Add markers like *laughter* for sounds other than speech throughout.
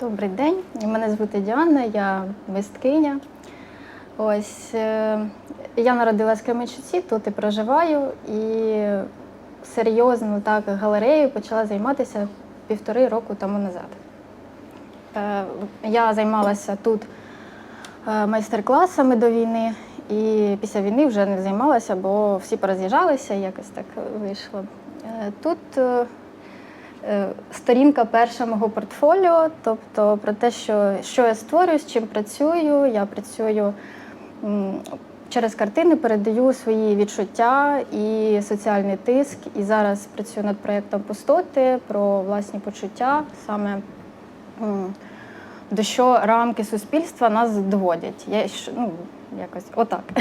Добрий день. Мене звати Діана, я мисткиня. Ось е, я народилась в Кременчуці, тут і проживаю, і серйозно так галереєю почала займатися півтори року тому назад. Е, Я займалася тут е, майстер-класами до війни, і після війни вже не займалася, бо всі пороз'їжджалися, якось так вийшло. Тут сторінка перша мого портфоліо, тобто про те, що, що я створюю, з чим працюю. Я працюю через картини, передаю свої відчуття і соціальний тиск. І зараз працюю над проєктом пустоти про власні почуття, саме до що рамки суспільства нас доводять. Я ну, якось отак. *laughs*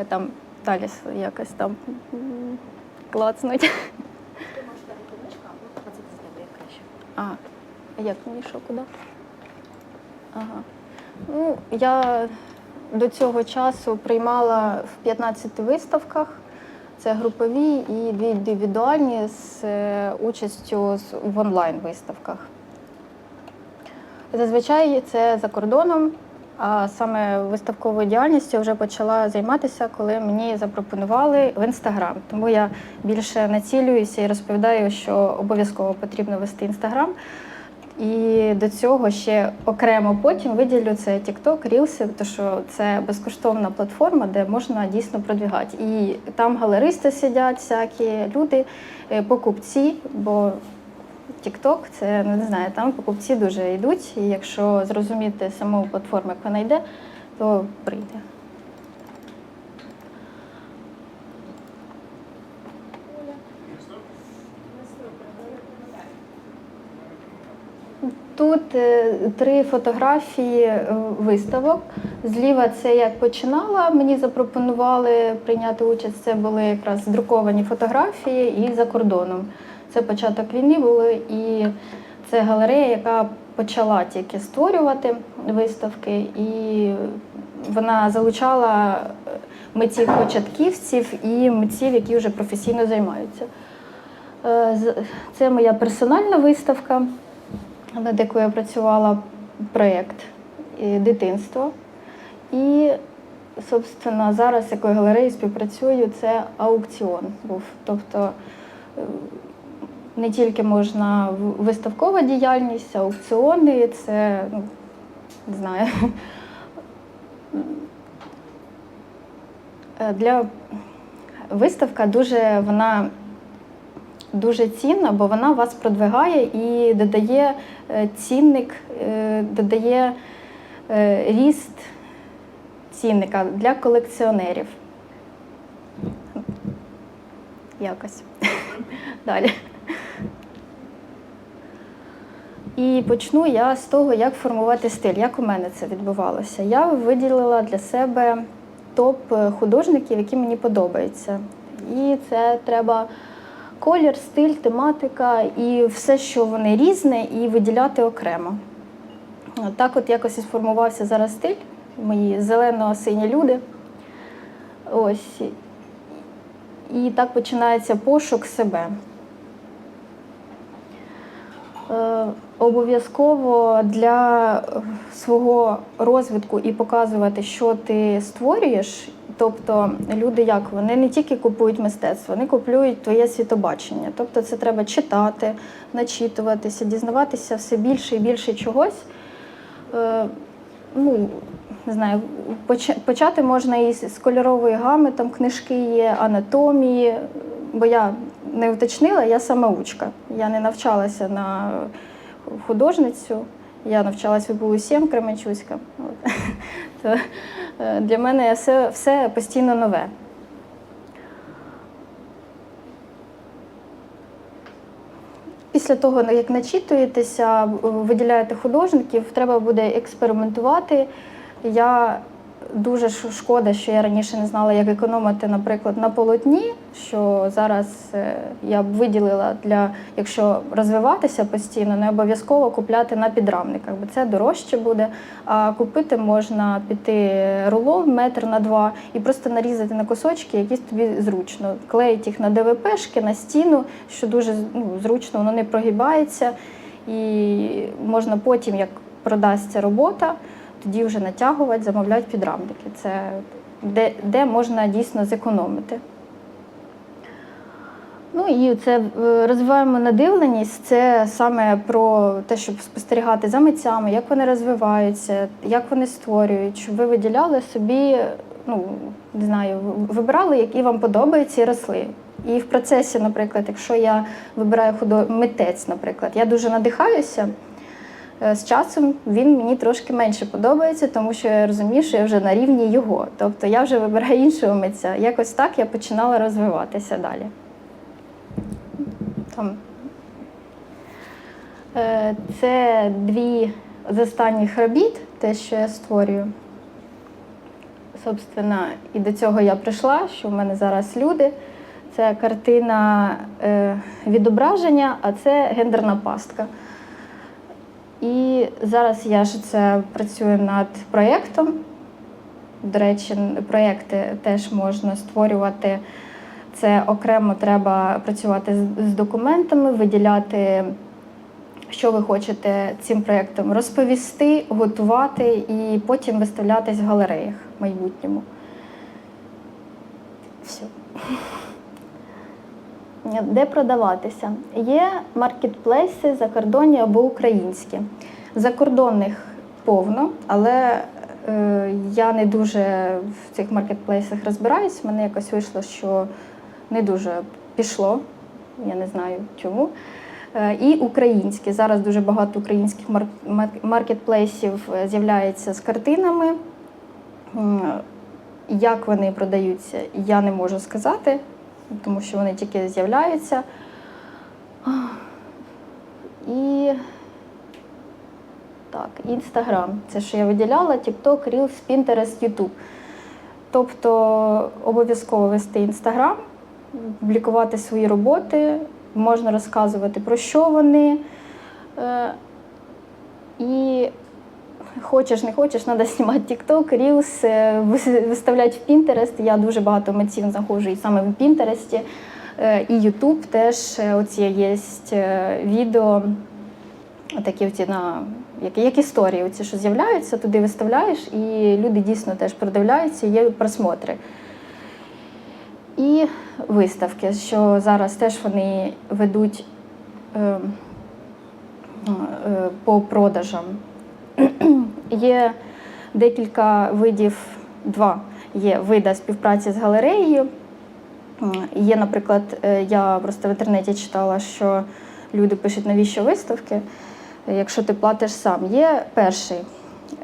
Е, Там далі якось там клацнуть. *laughs* Ти можеш дати книжка, ну це з тебе як краще. А, як мені що, куди? Ага. Ну, я до цього часу приймала в 15 виставках. Це групові і дві індивідуальні з е, участю в онлайн-виставках. Зазвичай це за кордоном, а саме виставковою діяльністю вже почала займатися, коли мені запропонували в інстаграм. Тому я більше націлююся і розповідаю, що обов'язково потрібно вести інстаграм. І до цього ще окремо потім виділю це TikTok, Reels, тому що це безкоштовна платформа, де можна дійсно продвігати. І там галеристи сидять, всякі люди, е, покупці, бо TikTok це ну, не знаю, там покупці дуже йдуть. І якщо зрозуміти саму платформу, як вона йде, то прийде. Тут е, три фотографії е, виставок. Зліва це як починала. Мені запропонували прийняти участь. Це були якраз друковані фотографії і за кордоном. Це початок війни були, і це галерея, яка почала тільки створювати виставки, і вона залучала е, митців-початківців і митців, які вже професійно займаються. Е, Це моя персональна виставка над якою я працювала проєкт е, дитинство. І, собственно, зараз з якою галереєю співпрацюю, це аукціон був. Тобто не тільки можна виставкова діяльність, аукціони, це ну, не знаю. Е, Для виставка дуже вона дуже цінна, бо вона вас продвигає і додає е, цінник, е, додає ріст цінника для колекціонерів. Якось. *laughs* Далі. І почну я з того, як формувати стиль, як у мене це відбувалося. Я виділила для себе топ е, які мені подобаються. І це треба колір, стиль, тематика і все, що вони різне, і виділяти окремо. Так от якось і сформувався зараз стиль, мої зелено-сині люди. Ось. І так починається пошук себе. Обов'язково для е, свого розвитку і показувати, що ти створюєш. Тобто люди як вони не тільки купують мистецтво, вони купують твоє світобачення. Тобто це треба читати, начитуватися, дізнаватися все більше і більше чогось. Е, ну, не знаю, почати можна із з кольорової гами, там книжки є, анатомії, бо я не уточнила, я самоучка. Я не навчалася на художницю, я навчалась в БУ-7 Кременчуська. От. *laughs* То, е, для мене все, все постійно нове. Після того, як начитуєтеся, виділяєте художників, треба буде експериментувати. Я дуже шкода, що я раніше не знала, як економити, наприклад, на полотні. Що зараз е, я б виділила для, якщо розвиватися постійно, не обов'язково купляти на підрамниках, бо це дорожче буде. А купити можна піти рулон метр на два і просто нарізати на кусочки, які тобі зручно. Клеїть їх на ДВПшки, на стіну, що дуже ну, зручно, воно не прогибається. І можна потім, як продасться робота, тоді вже натягувати, замовляти підрамники. Це де, де можна дійсно зекономити. Ну і це е, розвиваємо надивленість. Це саме про те, щоб спостерігати за митцями, як вони розвиваються, як вони створюють, щоб ви виділяли собі, ну не знаю, вибирали, які вам подобаються і росли. І в процесі, наприклад, якщо я вибираю худо... митець, наприклад, я дуже надихаюся. Е, З часом він мені трошки менше подобається, тому що я розумію, що я вже на рівні його. Тобто я вже вибираю іншого митця. Якось так я починала розвиватися далі. Там. Е, Це дві з останніх робіт, те, що я створюю. Собственно, і до цього я прийшла, що в мене зараз люди. Це картина е, відображення, а це гендерна пастка. І зараз я ж це працюю над проєктом. До речі, проєкти теж можна створювати. Це окремо треба працювати з, документами, виділяти, що ви хочете цим проєктом розповісти, готувати і потім виставлятись в галереях в майбутньому. Все. Де продаватися? Є маркетплейси закордонні або українські. Закордонних повно, але е, я не дуже в цих маркетплейсах розбираюсь. Мене якось вийшло, що не дуже пішло. Я не знаю чому. Е, І українські. Зараз дуже багато українських мар- мар- маркетплейсів е, з'являється з картинами. Як вони продаються, я не можу сказати, тому що вони тільки з'являються. І так, Інстаграм. Це що я виділяла, TikTok, Reels, Pinterest, YouTube. Тобто обов'язково вести Інстаграм, публікувати свої роботи, можна розказувати про що вони. Е, І хочеш, не хочеш, треба знімати TikTok, Reels, е, виставляти в Pinterest. Я дуже багато митців знаходжу і саме в Pinterest. Е, І YouTube теж е, оці є відео, такі оці на як, як історії, оці, що з'являються, туди виставляєш, і люди дійсно теж продивляються, є просмотри. І виставки, що зараз теж вони ведуть е, е, по продажам. Є декілька видів, два є вида співпраці з галереєю. Є, наприклад, е, я просто в інтернеті читала, що люди пишуть, навіщо виставки, якщо ти платиш сам. Є перший.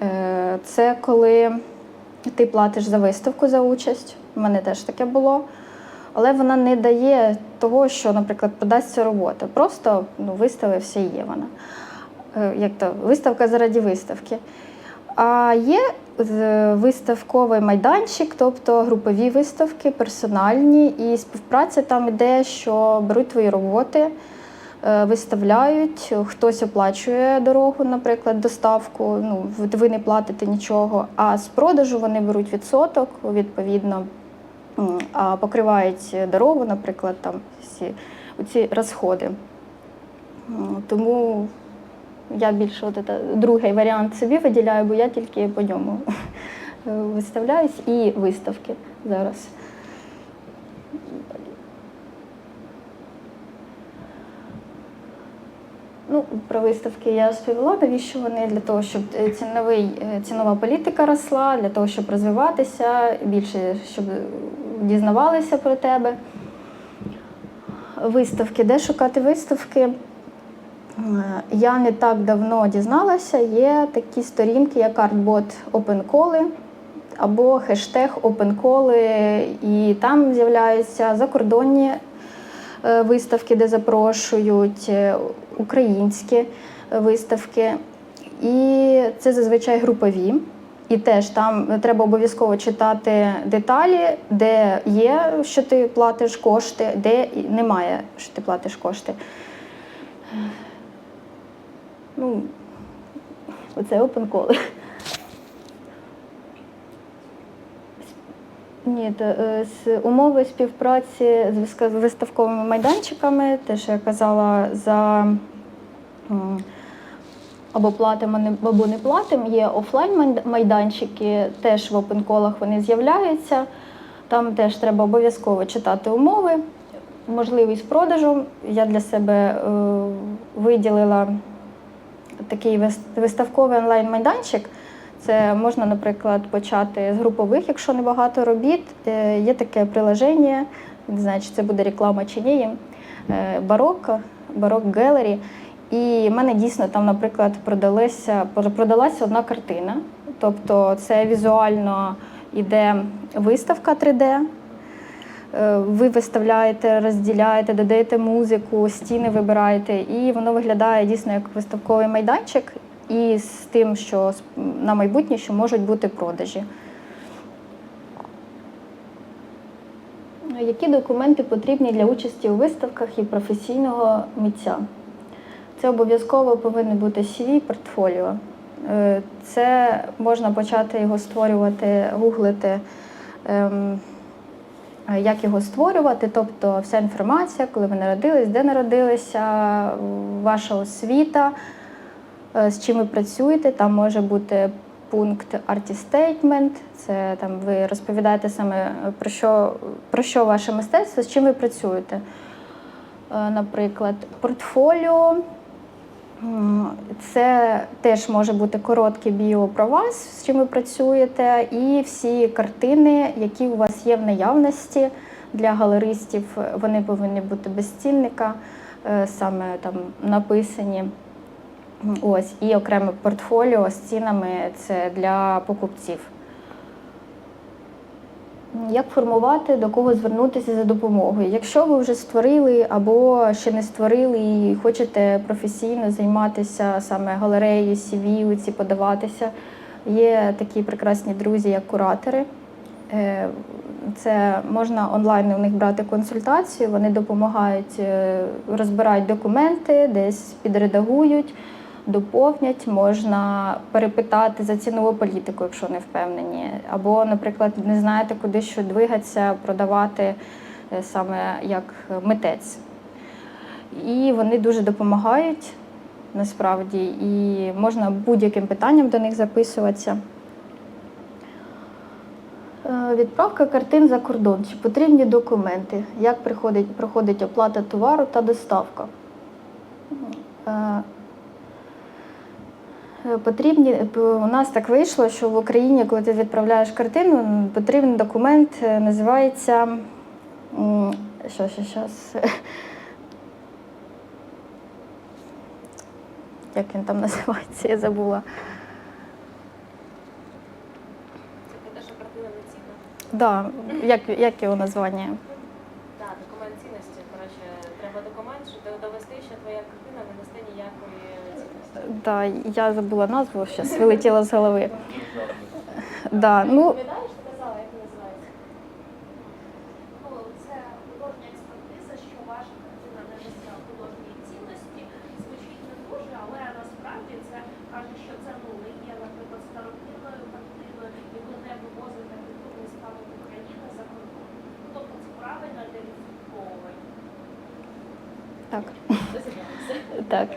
Е, Це коли ти платиш за виставку за участь. У мене теж таке було. Але вона не дає того, що, наприклад, продасться робота. Просто ну, виставився і є вона. Е, Як то виставка заради виставки. А є е, виставковий майданчик, тобто групові виставки, персональні, і співпраця там іде, що беруть твої роботи, е, виставляють, хтось оплачує дорогу, наприклад, доставку. Ну, ви- не платите нічого. А з продажу вони беруть відсоток, відповідно, покривають дорогу, наприклад, там всі ці розходи. Тому я більше от це, другий варіант собі виділяю, бо я тільки по ньому *laughs* виставляюсь і виставки зараз. Ну, про виставки я розповіла, навіщо вони для того, щоб е, ціновий, е, цінова політика росла, для того, щоб розвиватися, більше щоб дізнавалися про тебе. Виставки, де шукати виставки? Е, Я не так давно дізналася, є такі сторінки, як Artbot OpenCall або хештег OpenCall, і там з'являються закордонні е, виставки, де запрошують, е, українські виставки. І це зазвичай групові. І теж там треба обов'язково читати деталі, де є, що ти платиш кошти, де немає, що ти платиш кошти. Ну, оце open call. Ні, е, з умови співпраці з виставковими майданчиками, те, що я казала, за або платимо, або не платимо. Є офлайн майданчики, теж в опенколах вони з'являються. Там теж треба обов'язково читати умови, можливість продажу. Я для себе е, виділила такий виставковий онлайн-майданчик. Це можна, наприклад, почати з групових, якщо небагато робіт. Е, Є таке приложення, не знаю, чи це буде реклама чи ні. е, Барок, Барок Гелері. І в мене дійсно там, наприклад, продалася, продалася одна картина. Тобто це візуально йде виставка 3D. Е, Ви виставляєте, розділяєте, додаєте музику, стіни вибираєте, і воно виглядає дійсно як виставковий майданчик, і з тим, що на майбутнє, що можуть бути продажі. Які документи потрібні для участі у виставках і професійного митця? Це обов'язково повинен бути CV, портфоліо. Е, Це можна почати його створювати, гуглити, ем, як його створювати, тобто вся інформація, коли ви народились, де народилися, ваша освіта, е, з чим ви працюєте. Там може бути пункт Statement, це там ви розповідаєте саме е, про що, про що ваше мистецтво, з чим ви працюєте. Е, Наприклад, портфоліо. Це теж може бути коротке біо про вас, з чим ви працюєте, і всі картини, які у вас є в наявності для галеристів, вони повинні бути без цінника, е, саме там написані. Ось, і окреме портфоліо з цінами це для покупців. Як формувати, до кого звернутися за допомогою? Якщо ви вже створили або ще не створили і хочете професійно займатися саме галереєю, CV, подаватися, є такі прекрасні друзі, як куратори. Е, Це можна онлайн у них брати консультацію, вони допомагають, е, розбирають документи, десь підредагують, доповнять, можна перепитати за цінову політику, якщо не впевнені. Або, наприклад, не знаєте, куди що двигатися, продавати е, саме як митець. І вони дуже допомагають насправді, і можна будь-яким питанням до них записуватися. Е, Відправка картин за кордон. Чи потрібні документи? Як проходить оплата товару та доставка? Потрібні у нас так вийшло, що в Україні, коли ти відправляєш картину, потрібен документ, е, називається що, що, щас. *laughs* Як він там називається, я забула. Це те, що картина не цінна. Да, як, як його названня? Так, документ цінності. Коротше, треба документ, щоб довести, що твоя картина не несе ніякої Да, я забула назву, зараз вилетіла з голови. Да, ну, так. Так.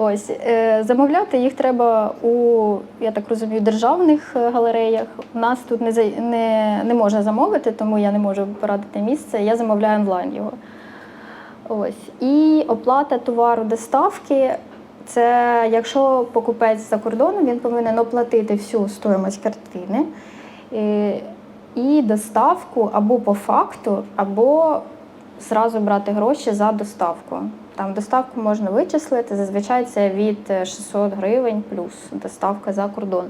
Ось е, замовляти їх треба у, я так розумію, державних е, галереях. У нас тут не, не, не можна замовити, тому я не можу порадити місце. Я замовляю онлайн його. Ось. І оплата товару доставки. Це якщо покупець за кордоном, він повинен оплатити всю стоїмость картини е, і доставку або по факту, або зразу брати гроші за доставку. Там доставку можна вичислити, зазвичай це від е, 600 гривень плюс доставка за кордон.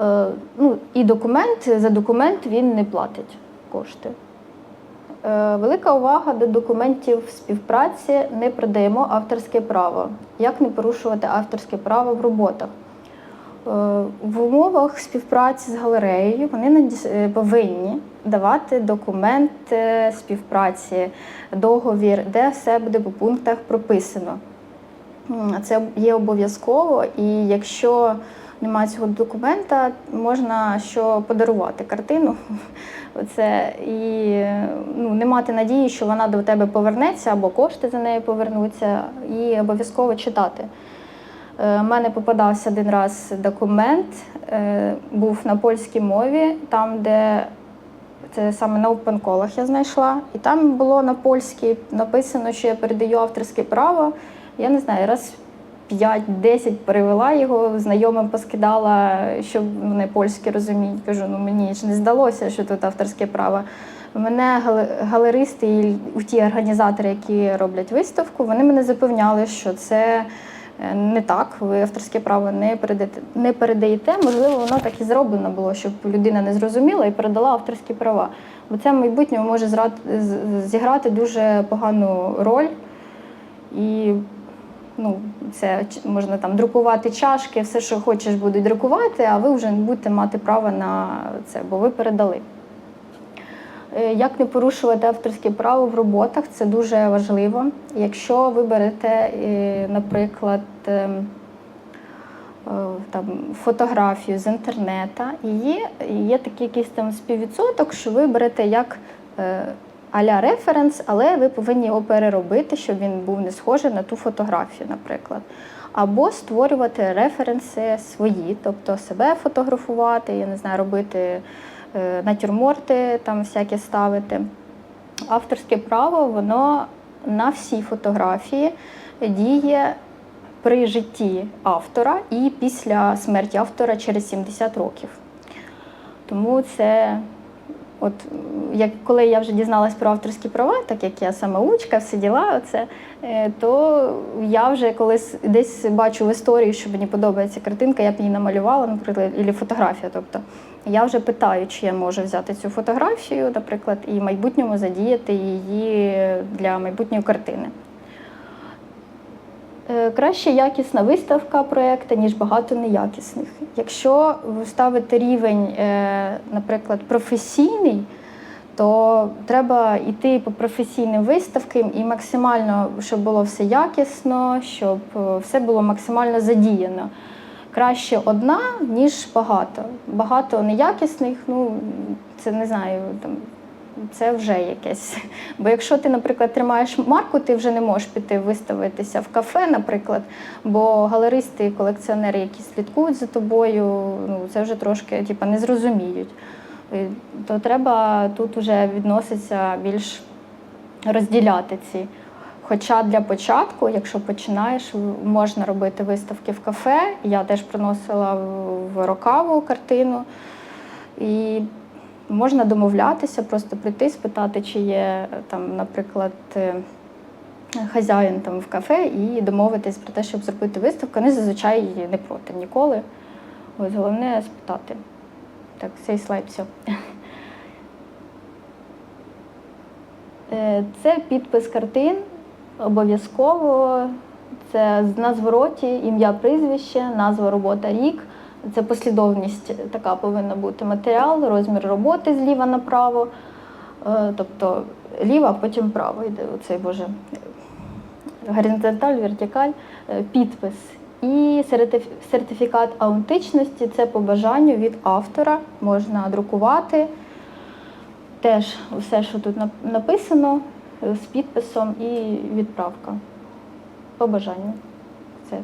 Е, ну, і документ, за документ він не платить кошти. Е, Велика увага до документів співпраці. Не продаємо авторське право. Як не порушувати авторське право в роботах? Е, В умовах співпраці з галереєю вони е, повинні давати документ е, співпраці, договір, де все буде по пунктах прописано. Це є обов'язково, і якщо немає цього документа, можна що подарувати картину. *laughs* Оце і е, ну, немає мати надії, що вона до тебе повернеться або кошти за нею повернуться, і обов'язково читати. У мене попадався один раз документ, е, був на польській мові, там, де це саме на опенколах я знайшла, і там було на польській написано, що я передаю авторське право. Я не знаю, раз 5-10 перевела його, знайомим поскидала, щоб вони польське розуміють. Кажу, ну мені ж не здалося, що тут авторське право. Мене гале- галеристи і ті організатори, які роблять виставку, вони мене запевняли, що це не так. Ви авторське право не передаєте, не передаєте. Можливо, воно так і зроблено було, щоб людина не зрозуміла і передала авторські права. Бо це в майбутньому може зіграти дуже погану роль. І ну, це можна там друкувати чашки, все, що хочеш, будуть друкувати, а ви вже не будете мати права на це, бо ви передали. Е, Як не порушувати авторське право в роботах, це дуже важливо. Якщо ви берете, е, наприклад, ем, е, там, фотографію з інтернету, і є, такий якийсь там співвідсоток, що ви берете як а-ля референс, але ви повинні його переробити, щоб він був не схожий на ту фотографію, наприклад. Або створювати референси свої, тобто себе фотографувати, я не знаю, робити натюрморти, там всякі ставити. Авторське право, воно на всі фотографії діє при житті автора і після смерті автора через 70 років. Тому це, от як коли я вже дізналась про авторські права, так як я самоучка, все діла, оце, е, то я вже колись десь бачу в історії, що мені подобається картинка, я б її намалювала, наприклад, або фотографія. Тобто я вже питаю, чи я можу взяти цю фотографію, наприклад, і в майбутньому задіяти її для майбутньої картини. Е, Краще якісна виставка проєкту, ніж багато неякісних. Якщо ви ставите рівень, е, наприклад, професійний, то треба йти по професійним виставкам і максимально, щоб було все якісно, щоб е, все було максимально задіяно. Краще одна, ніж багато. Багато неякісних, ну це не знаю, там це вже якесь. Бо якщо ти, наприклад, тримаєш марку, ти вже не можеш піти виставитися в кафе, наприклад, бо галеристи і колекціонери, які слідкують за тобою, ну це вже трошки типу, не зрозуміють. То треба тут вже відноситься більш розділяти ці. Хоча для початку, якщо починаєш, можна робити виставки в кафе. Я теж приносила в- рокаву картину. І можна домовлятися, просто прийти, спитати, чи є там, наприклад, е, хазяїн там в кафе, і домовитись про те, щоб зробити виставку. Вони зазвичай не проти ніколи. Ось головне спитати. Так, цей слайд все. Це підпис картин, обов'язково. Це на звороті ім'я, прізвище, назва робота рік. Це послідовність така повинна бути матеріал, розмір роботи зліва направо. Е, Тобто ліва, потім право йде оцей боже. Горизонталь, вертикаль, е, підпис. І сертифікат аутентичності це по бажанню від автора. Можна друкувати. Теж все, що тут написано, з підписом і відправка. По бажанню. Це.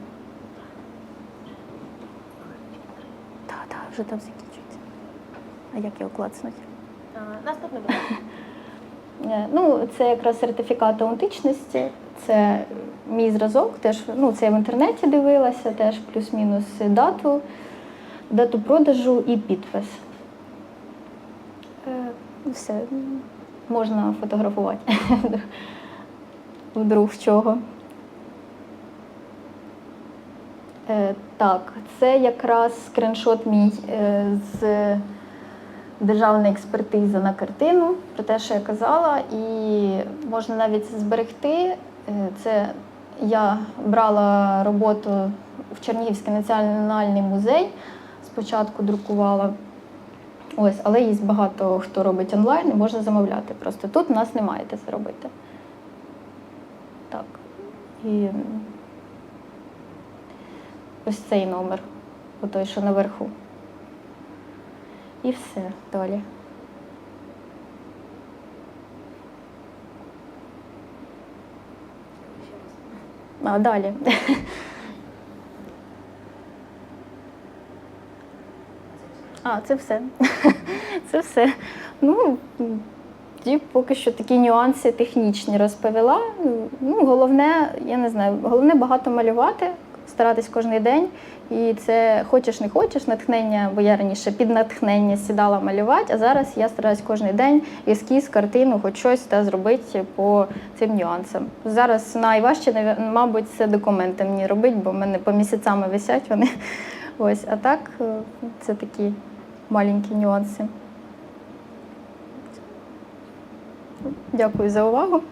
Так, так, вже там закінчується. А як його клацнути? А, Наступне питання. *laughs* Е, Ну, це якраз сертифікат аутентичності. Це мій зразок. Теж ну, це я в інтернеті дивилася, теж плюс-мінус дату, дату продажу і підпис. Е, Все, м, можна фотографувати. Вдруг чого. Е, Так, це якраз скріншот мій е, з державної експертизи на картину, про те, що я казала, і можна навіть зберегти. Е, Це я брала роботу в Чернігівський національний музей, спочатку друкувала. Ось, але є багато хто робить онлайн, можна замовляти. Просто тут нас немає де це робити. Так. І ось цей номер, той, що наверху. І все далі. А далі. *laughs* А, це все. *laughs* Це все. Ну, ті поки що такі нюанси технічні розповіла. Ну, головне, я не знаю, головне багато малювати, старатись кожен день. І це хочеш не хочеш, натхнення, бо я раніше під натхнення сідала малювати, а зараз я стараюсь кожен день ескіз, картину, хоч щось та зробити по цим нюансам. Зараз найважче, мабуть, це документи мені робити, бо в мене по місяцями висять вони. *laughs* Ось, а так е, це такі маленькі нюанси. Дякую за увагу.